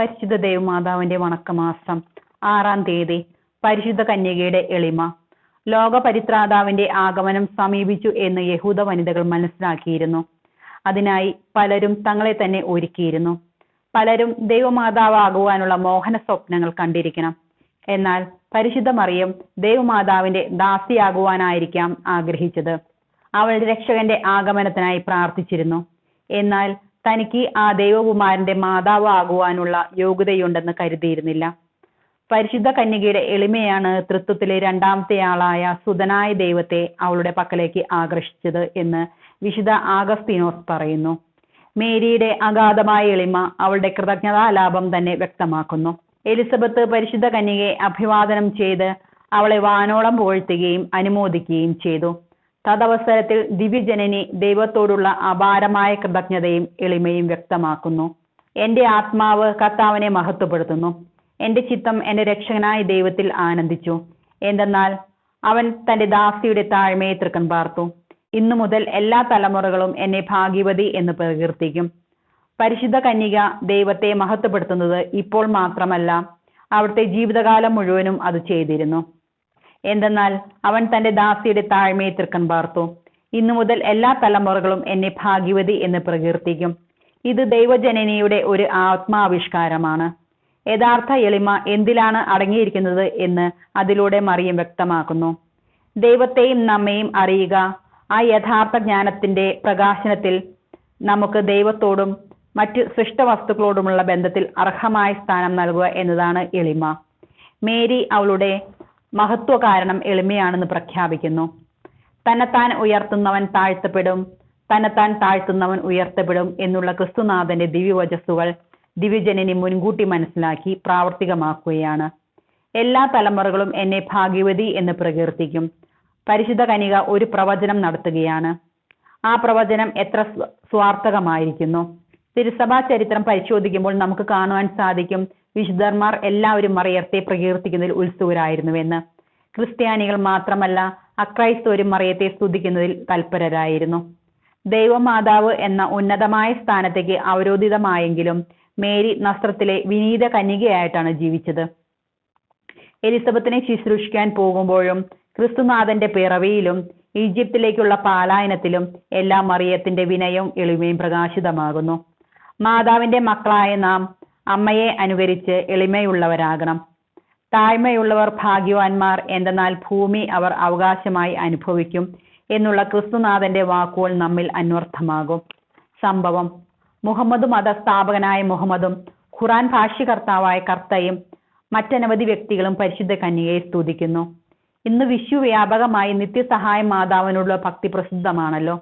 പരിശുദ്ധ ദേവമാതാവിന്റെ വണക്കമാസം ആറാം തീയതി പരിശുദ്ധ കന്യകയുടെ എളിമ. ലോക പരിത്രാതാവിന്റെ ആഗമനം സമീപിച്ചു എന്ന് യഹൂദ വനിതകൾ മനസ്സിലാക്കിയിരുന്നു. അതിനായി പലരും തങ്ങളെ തന്നെ ഒരുക്കിയിരുന്നു. പലരും ദൈവമാതാവാകുവാനുള്ള മോഹന സ്വപ്നങ്ങൾ കണ്ടിരിക്കണം. എന്നാൽ പരിശുദ്ധ മറിയം ദൈവമാതാവിന്റെ ദാസിയാകുവാനായിരിക്കാം ആഗ്രഹിച്ചത്. അവൾ രക്ഷകന്റെ ആഗമനത്തിനായി പ്രാർത്ഥിച്ചിരുന്നു. എന്നാൽ തനിക്ക് ആ ദൈവകുമാരന്റെ മാതാവ് ആകുവാനുള്ള യോഗ്യതയുണ്ടെന്ന് കരുതിയിരുന്നില്ല. പരിശുദ്ധ കന്യകയുടെ എളിമയാണ് തൃത്വത്തിലെ രണ്ടാമത്തെ ആളായ സുതനായ ദൈവത്തെ അവളുടെ പക്കലേക്ക് ആകർഷിച്ചത് എന്ന് വിശുദ്ധ ആഗസ്തീനോസ് പറയുന്നു. മേരിയുടെ അഗാധമായ എളിമ അവളുടെ കൃതജ്ഞതാലാഭം തന്നെ വ്യക്തമാക്കുന്നു. എലിസബത്ത് പരിശുദ്ധ കന്യകയെ അഭിവാദനം ചെയ്ത് അവളെ വാനോളം പുകഴ്ത്തുകയും അനുമോദിക്കുകയും ചെയ്തു. തദവസരത്തിൽ ദിവ്യജനനി ദൈവത്തോടുള്ള അപാരമായ കൃതജ്ഞതയും എളിമയും വ്യക്തമാക്കുന്നു. എന്റെ ആത്മാവ് കർത്താവിനെ മഹത്വപ്പെടുത്തുന്നു. എന്റെ ചിത്തം എന്റെ രക്ഷകനായ ദൈവത്തിൽ ആനന്ദിച്ചു. എന്തെന്നാൽ അവൻ തന്റെ ദാസിയുടെ താഴ്മയെ തൃക്കൻ പാർത്തു. ഇന്നു മുതൽ എല്ലാ തലമുറകളും എന്നെ ഭാഗ്യവതി എന്ന് പ്രകീർത്തിക്കും. പരിശുദ്ധ കന്യക ദൈവത്തെ മഹത്വപ്പെടുത്തുന്നത് ഇപ്പോൾ മാത്രമല്ല അവിടുത്തെ ജീവിതകാലം മുഴുവനും അത് ചെയ്തിരുന്നു. എന്തെന്നാൽ അവൻ തന്റെ ദാസിയുടെ താഴ്മയെ തൃക്കൻ പാർത്തു. ഇന്നു മുതൽ എല്ലാ തലമുറകളും എന്നെ ഭാഗ്യവതി എന്ന് പ്രകീർത്തിക്കും. ഇത് ദൈവജനനിയുടെ ഒരു ആത്മാവിഷ്കാരമാണ്. യഥാർത്ഥ എളിമ എന്തിലാണ് അടങ്ങിയിരിക്കുന്നത് എന്ന് അതിലൂടെ മറിയം വ്യക്തമാക്കുന്നു. ദൈവത്തെയും നമ്മയും അറിയുക. ആ യഥാർത്ഥ ജ്ഞാനത്തിന്റെ പ്രകാശനത്തിൽ നമുക്ക് ദൈവത്തോടും മറ്റ് സൃഷ്ടവസ്തുക്കളോടുമുള്ള ബന്ധത്തിൽ അർഹമായ സ്ഥാനം നൽകുക എന്നതാണ് എളിമ. മേരി അവളുടെ മഹത്വ കാരണം എളിമയാണെന്ന് പ്രഖ്യാപിക്കുന്നു. തന്നെത്താൻ ഉയർത്തുന്നവൻ താഴ്ത്തപ്പെടും. തന്നെത്താൻ താഴ്ത്തുന്നവൻ ഉയർത്തപ്പെടും എന്നുള്ള ക്രിസ്തുനാഥന്റെ ദിവ്യവചസ്സുകൾ ദിവ്യജനനി മുൻകൂട്ടി മനസ്സിലാക്കി പ്രാവർത്തികമാക്കുകയാണ്. എല്ലാ തലമുറകളും എന്നെ ഭാഗ്യവതി എന്ന് പ്രകീർത്തിക്കും. പരിശുദ്ധ കനിക ഒരു പ്രവചനം നടത്തുകയാണ്. ആ പ്രവചനം എത്ര സ്വാർത്ഥകമായിരിക്കുന്നു. തിരുസഭാ ചരിത്രം പരിശോധിക്കുമ്പോൾ നമുക്ക് കാണുവാൻ സാധിക്കും വിശുദ്ധന്മാർ എല്ലാവരും മറിയത്തെ പ്രകീർത്തിക്കുന്നതിൽ ഉത്സുകരായിരുന്നുവെന്ന് ക്രിസ്ത്യാനികൾ മാത്രമല്ല അക്രൈസ്തവരും മറിയത്തെ സ്തുതിക്കുന്നതിൽ തൽപരരായിരുന്നു. ദൈവമാതാവ് എന്ന ഉന്നതമായ സ്ഥാനത്തേക്ക് അവരോധിതമായെങ്കിലും മേരി നസ്ത്രത്തിലെ വിനീത കന്യകയായിട്ടാണ് ജീവിച്ചത്. എലിസബത്തിനെ ശുശ്രൂഷിക്കാൻ പോകുമ്പോഴും ക്രിസ്തുനാഥന്റെ പിറവിയിലും ഈജിപ്തിലേക്കുള്ള പാലായനത്തിലും എല്ലാം മറിയത്തിന്റെ വിനയവും എളിമയും പ്രകാശിതമാകുന്നു. മാതാവിന്റെ മക്കളായ നാം അമ്മയെ അനുകരിച്ച് എളിമയുള്ളവരാകണം. താഴ്മയുള്ളവർ ഭാഗ്യവാന്മാർ എന്തെന്നാൽ ഭൂമി അവർ അവകാശമായി അനുഭവിക്കും എന്നുള്ള ക്രിസ്തുനാഥന്റെ വാക്കുകൾ നമ്മിൽ അന്വർത്ഥമാകും. സംഭവം മുഹമ്മദ് മതസ്ഥാപകനായ മുഹമ്മദും ഖുറാൻ ഭാഷ്യകർത്താവായ കർത്തയും മറ്റനവധി വ്യക്തികളും പരിശുദ്ധ കന്യകയെ സ്തുതിക്കുന്നു. ഇന്ന് വിശ്വ വ്യാപകമായി നിത്യസഹായ മാതാവിനുള്ള ഭക്തി പ്രസിദ്ധമാണല്ലോ.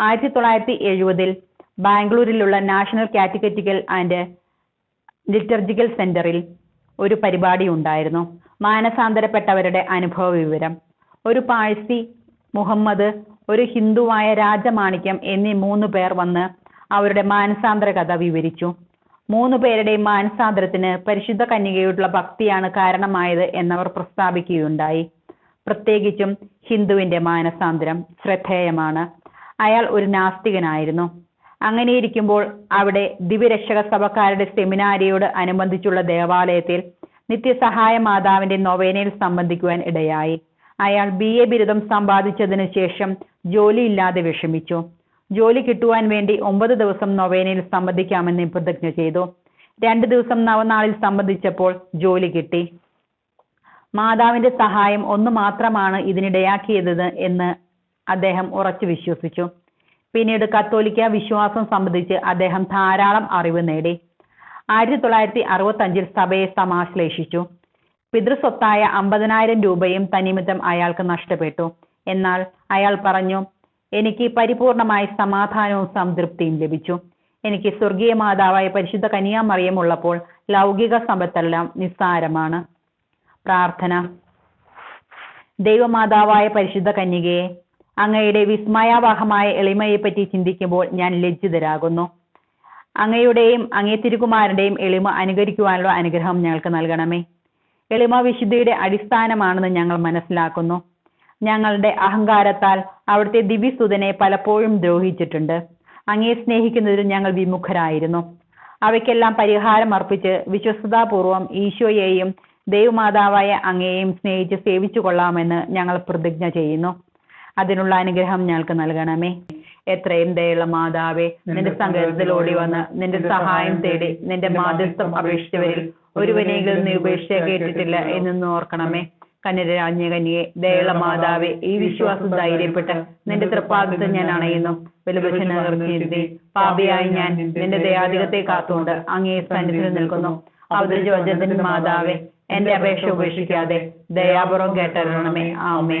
ആയിരത്തി തൊള്ളായിരത്തി എഴുപതിൽ ബാംഗ്ലൂരിലുള്ള നാഷണൽ കാറ്റഗറ്റിക്കൽ ആൻഡ് ലിറ്റർജിക്കൽ സെന്ററിൽ ഒരു പരിപാടി ഉണ്ടായിരുന്നു. മാനസാന്തരപ്പെട്ടവരുടെ അനുഭവ വിവരം ഒരു പാഴ്സി മുഹമ്മദ് ഒരു ഹിന്ദുവായ രാജമാണിക്യം എന്നീ മൂന്ന് പേർ വന്ന് അവരുടെ മാനസാന്തര കഥ വിവരിച്ചു. മൂന്ന് പേരുടെയും മാനസാന്തരത്തിന് പരിശുദ്ധ കന്യകയോടുള്ള ഭക്തിയാണ് കാരണമായത് എന്നവർ പ്രസ്താവിക്കുകയുണ്ടായി. പ്രത്യേകിച്ചും ഹിന്ദുവിന്റെ മാനസാന്തരം ശ്രദ്ധേയമാണ്. അയാൾ ഒരു നാസ്തികനായിരുന്നു. അങ്ങനെയിരിക്കുമ്പോൾ അവിടെ ദിവ്യരക്ഷക സഭക്കാരുടെ സെമിനാരിയോട് അനുബന്ധിച്ചുള്ള ദേവാലയത്തിൽ നിത്യസഹായ മാതാവിന്റെ നൊവേനയിൽ സംബന്ധിക്കുവാൻ ഇടയായി. അയാൾ ബി എ ബിരുദം സമ്പാദിച്ചതിനു ശേഷം ജോലിയില്ലാതെ വിഷമിച്ചു. ജോലി കിട്ടുവാൻ വേണ്ടി ഒമ്പത് ദിവസം നൊവേനയിൽ സംബന്ധിക്കാമെന്ന് പ്രതിജ്ഞ ചെയ്തു. രണ്ട് ദിവസം നവനാളിൽ സംബന്ധിച്ചപ്പോൾ ജോലി കിട്ടി. മാതാവിന്റെ സഹായം ഒന്ന് മാത്രമാണ് ഇതിനിടയാക്കിയത് എന്ന് അദ്ദേഹം ഉറച്ചു വിശ്വസിച്ചു. പിന്നീട് കത്തോലിക്ക വിശ്വാസം സംബന്ധിച്ച് അദ്ദേഹം ധാരാളം അറിവ് നേടി. ആയിരത്തി തൊള്ളായിരത്തി അറുപത്തി അഞ്ചിൽ സഭയെ സമാശ്ലേഷിച്ചു. പിതൃസ്വത്തായ അമ്പതിനായിരം രൂപയും തനിമിത്തം അയാൾക്ക് നഷ്ടപ്പെട്ടു. എന്നാൽ അയാൾ പറഞ്ഞു എനിക്ക് പരിപൂർണമായി സമാധാനവും സംതൃപ്തിയും ലഭിച്ചു. എനിക്ക് സ്വർഗീയ മാതാവായ പരിശുദ്ധ കനിയാമറിയം ഉള്ളപ്പോൾ ലൗകിക സമ്പത്തെല്ലാം നിസ്സാരമാണ്. പ്രാർത്ഥന. ദൈവമാതാവായ പരിശുദ്ധ കന്യകയെ അങ്ങയുടെ വിസ്മയാവഹമായ എളിമയെപ്പറ്റി ചിന്തിക്കുമ്പോൾ ഞാൻ ലജ്ജിതരാകുന്നു. അങ്ങയുടെയും അങ്ങേ തിരുകുമാരന്റെയും എളിമ അനുകരിക്കുവാനുള്ള അനുഗ്രഹം ഞങ്ങൾക്ക് നൽകണമേ. എളിമ വിശുദ്ധിയുടെ അടിസ്ഥാനമാണെന്ന് ഞങ്ങൾ മനസ്സിലാക്കുന്നു. ഞങ്ങളുടെ അഹങ്കാരത്താൽ അവിടുത്തെ ദിവ്യസുതനെ പലപ്പോഴും ദ്രോഹിച്ചിട്ടുണ്ട്. അങ്ങയെ സ്നേഹിക്കുന്നതിൽ ഞങ്ങൾ വിമുഖരായിരുന്നു. അവയ്ക്കെല്ലാം പരിഹാരം അർപ്പിച്ച് വിശ്വസ്തതാപൂർവം ഈശോയെയും ദൈവമാതാവായ അങ്ങയെയും സ്നേഹിച്ച് സേവിച്ചു കൊള്ളാമെന്ന് ഞങ്ങൾ പ്രതിജ്ഞ ചെയ്യുന്നു. അതിനുള്ള അനുഗ്രഹം ഞങ്ങൾക്ക് നൽകണമേ. എത്രയും ദയുള്ള മാതാവേ നിന്റെ സങ്കേതത്തിൽ ഓടി വന്ന് നിന്റെ സഹായം തേടി നിന്റെ മാധ്യസ്ഥം അപേക്ഷിച്ചവരിൽ ഒരുവനെങ്കിലും നീ ഉപേക്ഷ കേട്ടിട്ടില്ല എന്നൊന്ന് ഓർക്കണമേ. കന്യരാജ്ഞ കന്യെ ദയുള്ള മാതാവേ ഈ വിശ്വാസം ധൈര്യപ്പെട്ട് നിന്റെ തൃപ്പാദത്തെ ഞാൻ അണയുന്നു. വലുപക്ഷനകർത്തി പാപിയായി ഞാൻ നിന്റെ ദയാധികത്തെ കാത്തുകൊണ്ട് അങ്ങേ സന്നിധിയിൽ നിൽക്കുന്നു. അവതരിച്ച വചനത്തിന്റെ മാതാവേ എന്റെ അപേക്ഷ ഉപേക്ഷിക്കാതെ ദയാപുറം കേട്ടറിയണമേ. ആമേ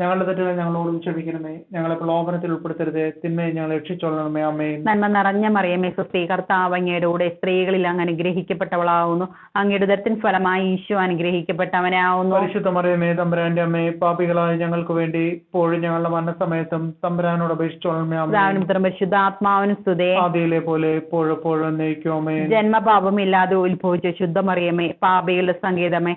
ഞങ്ങളുടെ തെറ്റുകൾ ഞങ്ങളോടും ക്ഷമിക്കണമേ ഞങ്ങളെ പ്രലോഭനത്തിൽ ഉൾപ്പെടുത്തരുത്. തിന്മയെ ഞങ്ങൾ രക്ഷിച്ചോളണമേ. അമ്മേ നന്മ നിറഞ്ഞ മറിയമേ സുസ്ത്രീ കർത്താവ് അങ്ങയുടെ സ്ത്രീകളിൽ അങ്ങ് അനുഗ്രഹിക്കപ്പെട്ടവളാവുന്നു. അങ്ങയുടെ ദത്തിൻ ഫലമായി ഈശോ അനുഗ്രഹിക്കപ്പെട്ടവനാവുന്നു. പരിശുദ്ധ മറിയമേ തമ്പുരാന്റെ അമ്മേ പാപികളായ ഞങ്ങൾക്ക് വേണ്ടി ഇപ്പോഴും ഞങ്ങളുടെ മരണസമയത്തും തമ്പുരാനോട് അപേക്ഷിച്ചോളണമേ. അമ്മേ പുത്രനും പരിശുദ്ധാത്മാവിനും സ്തുതേ. ആദിയിലെ പോലെ എപ്പോഴും എപ്പോഴും എന്നേക്കും. അമ്മേ ജന്മപാപമില്ലാതെ ഉത്ഭവിച്ച ശുദ്ധമറിയമേ പാപികളുടെ സങ്കേതമേ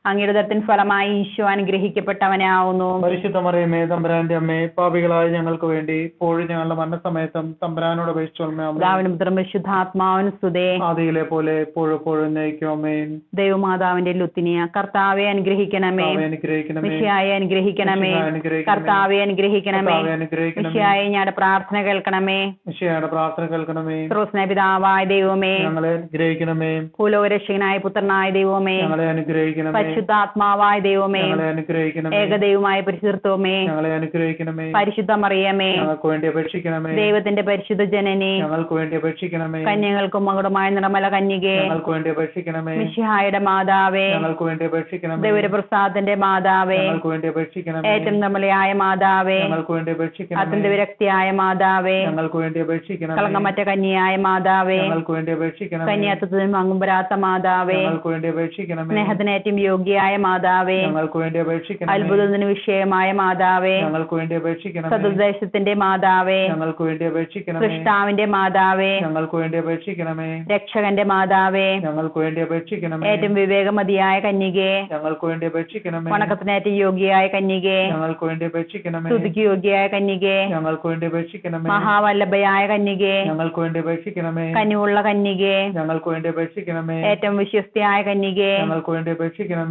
അങ്ങയുടെ ദത്തിൻ ഫലമായി ഈശോ അനുഗ്രഹിക്കപ്പെട്ടവനെ ആവുന്നു പരിശുദ്ധ മറിയമേ തമ്പുരാന്റെ അമ്മേ പാപികളായ ഞങ്ങൾക്ക് വേണ്ടി ഇപ്പോഴും ഞങ്ങളുടെ മരണസമയത്തും തമ്പുരാനോട് അപേക്ഷിച്ചോളമേ അമ്മേ പിതാവിനും പുത്രനും പരിശുദ്ധാത്മാവിനും ആദിയിലെ പോലെ എപ്പോഴും ദൈവമാതാവിന്റെ ലുത്തിനിയ കർത്താവെ അനുഗ്രഹിക്കണമേ. കർത്താവേ അനുഗ്രഹിക്കണമേ. കർത്താവെ അനുഗ്രഹിക്കണമേ. മിശിയായെ ഞങ്ങളുടെ പ്രാർത്ഥന കേൾക്കണമേ. മിശിഹായുടെ പ്രാർത്ഥന കേൾക്കണമേ. സ്രോസ്ന പിതാവായ ദൈവമേ. ഞങ്ങളെ അനുഗ്രഹിക്കണമേ. ഭൂലോകരക്ഷകനായ പുത്രനായ ദൈവമേ. ഞങ്ങളെ അനുഗ്രഹിക്കണമേ. പരിശുദ്ധാത്മാവായ ദൈവമേ ഏകദൈവമായ പരിശുദ്ധത്വമേ ഞങ്ങളെ അനുഗ്രഹിക്കണമേ. പരിശുദ്ധ മറിയമേ ഞങ്ങൾക്ക് വേണ്ടി അപേക്ഷിക്കണമേ. ദൈവത്തിന്റെ പരിശുദ്ധ ജനനി ഞങ്ങൾക്ക് വേണ്ടി അപേക്ഷിക്കണമേ. കന്യകൾക്കും മകുടമായ നിറമല കന്യകെ ഞങ്ങൾക്ക് വേണ്ടി അപേക്ഷിക്കണമേ. മിശിഹായുടെ മാതാവേ ഞങ്ങൾക്ക് വേണ്ടി അപേക്ഷിക്കണമേ. ദൈവപ്രസാദത്തിന്റെ മാതാവേ ഞങ്ങൾക്ക് വേണ്ടി അപേക്ഷിക്കണമേ. ഏറ്റവും നിർമ്മലയായ മാതാവേ ഞങ്ങൾക്ക് വേണ്ടി അപേക്ഷിക്കണമേ. അത്യന്ത വിരക്തിയായ മാതാവേ ഞങ്ങൾക്ക് വേണ്ടി അപേക്ഷിക്കണമേ. കളങ്കമറ്റ കന്യായ മാതാവേ ഞങ്ങൾക്ക് വേണ്ടി അപേക്ഷിക്കണമേ. കന്യാത്വത്തിനും മങ്ങുമ്പരാത്ത മാതാവേ ഞങ്ങൾക്ക് വേണ്ടി അപേക്ഷിക്കണമേ. സ്നേഹത്തിനേറ്റവും യോഗ്യയായ മാതാവേ ഞങ്ങൾക്ക് വേണ്ടി അപേക്ഷിക്കണമേ അത്ഭുതത്തിന് വിഷയമായ മാതാവേ ഞങ്ങൾക്ക് വേണ്ടി അപേക്ഷിക്കണമേ സതുദ്ദേശത്തിന്റെ മാതാവേ ഞങ്ങൾക്ക് വേണ്ടി അപേക്ഷിക്കണമേ കൃഷ്ണാവിന്റെ മാതാവേ ഞങ്ങൾക്ക് വേണ്ടി അപേക്ഷിക്കണമേ രക്ഷകന്റെ മാതാവേ ഞങ്ങൾക്ക് വേണ്ടി അപേക്ഷിക്കണമേ ഏറ്റവും വിവേകമതിയായ കന്യകേ ഞങ്ങൾക്ക് വേണ്ടി അപേക്ഷിക്കണമേ വണക്കത്തിനേറ്റവും യോഗ്യയായ കന്യകേ ഞങ്ങൾക്ക് വേണ്ടി അപേക്ഷിക്കണമേ സ്തുതിക്ക് യോഗ്യയായ കന്യകേ ഞങ്ങൾക്ക് വേണ്ടി അപേക്ഷിക്കണമേ മഹാവല്ലഭയായ കന്യകേ ഞങ്ങൾക്ക് വേണ്ടി അപേക്ഷിക്കണമേ കനിവുള്ള കന്യകേ ഞങ്ങൾക്ക് വേണ്ടി അപേക്ഷിക്കണമേ ഏറ്റവും വിശ്വസ്തയായ കന്യകേ ഞങ്ങൾക്ക് വേണ്ടി അപേക്ഷിക്കണമേ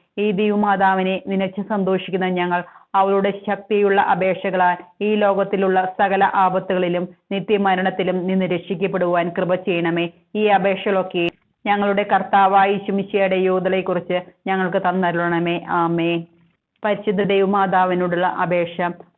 ഈ ദൈവമാതാവിനെ നിനച്ച് സന്തോഷിക്കുന്ന ഞങ്ങൾ അവളുടെ ശക്തിയുള്ള അപേക്ഷകളാൽ ഈ ലോകത്തിലുള്ള സകല ആപത്തുകളിലും നിത്യമരണത്തിലും നിന്ന് രക്ഷിക്കപ്പെടുവാൻ കൃപ ചെയ്യണമേ. ഈ അപേക്ഷകളൊക്കെ ഞങ്ങളുടെ കർത്താവായ ശുമിശയുടെ യോധലയെക്കുറിച്ച് ഞങ്ങൾക്ക് തന്നരുളണമേ. ആമേ പരിശുദ്ധ ദൈവമാതാവിനോടുള്ള അപേക്ഷ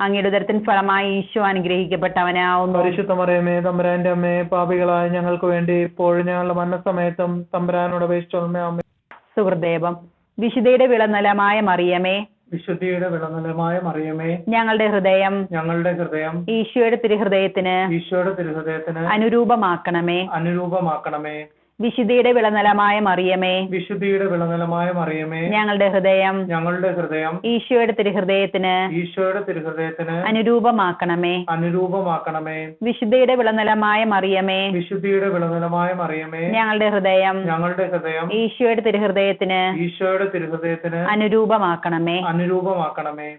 അങ്ങയുടെ ഉദരത്തിൻ ഫലമായി ഈശോ അനുഗ്രഹിക്കപ്പെട്ടവനാവുന്നു. പരിശുദ്ധ മറിയമേ തമ്പുരാന്റെ അമ്മേ പാപികളായ ഞങ്ങൾക്ക് വേണ്ടി ഇപ്പോഴും ഞങ്ങളുടെ മരണസമയത്തും തമ്പുരാനോട് സുഹൃദേവം വിശുദ്ധയുടെ വിളനിലമായ മറിയമേ. വിശുദ്ധിയുടെ വിളനിലമായ മറിയമേ. ഞങ്ങളുടെ ഹൃദയം. ഞങ്ങളുടെ ഹൃദയം. ഈശോയുടെ തിരുഹൃദയത്തിന് ഈശോയുടെ തിരുഹൃദയത്തിന് അനുരൂപമാക്കണമേ. അനുരൂപമാക്കണമേ. വിശുദ്ധിയുടെ വിളനിലമായ മറിയമേ വിശുദ്ധിയുടെ വിളനിലമായ മറിയമേ ഞങ്ങളുടെ ഹൃദയം ഞങ്ങളുടെ ഹൃദയം ഈശോയുടെ തിരുഹൃദയത്തിന് ഈശോയുടെ തിരുഹൃദയത്തിന് അനുരൂപമാക്കണമേ. അനുരൂപമാക്കണമേ. വിശുദ്ധിയുടെ വിളനിലമായ മറിയമേ വിശുദ്ധിയുടെ വിളനിലമായ മറിയമേ ഞങ്ങളുടെ ഹൃദയം ഞങ്ങളുടെ ഹൃദയം ഈശോയുടെ തിരുഹൃദയത്തിന് ഈശോയുടെ തിരുഹൃദയത്തിന് അനുരൂപമാക്കണമേ. അനുരൂപമാക്കണമേ.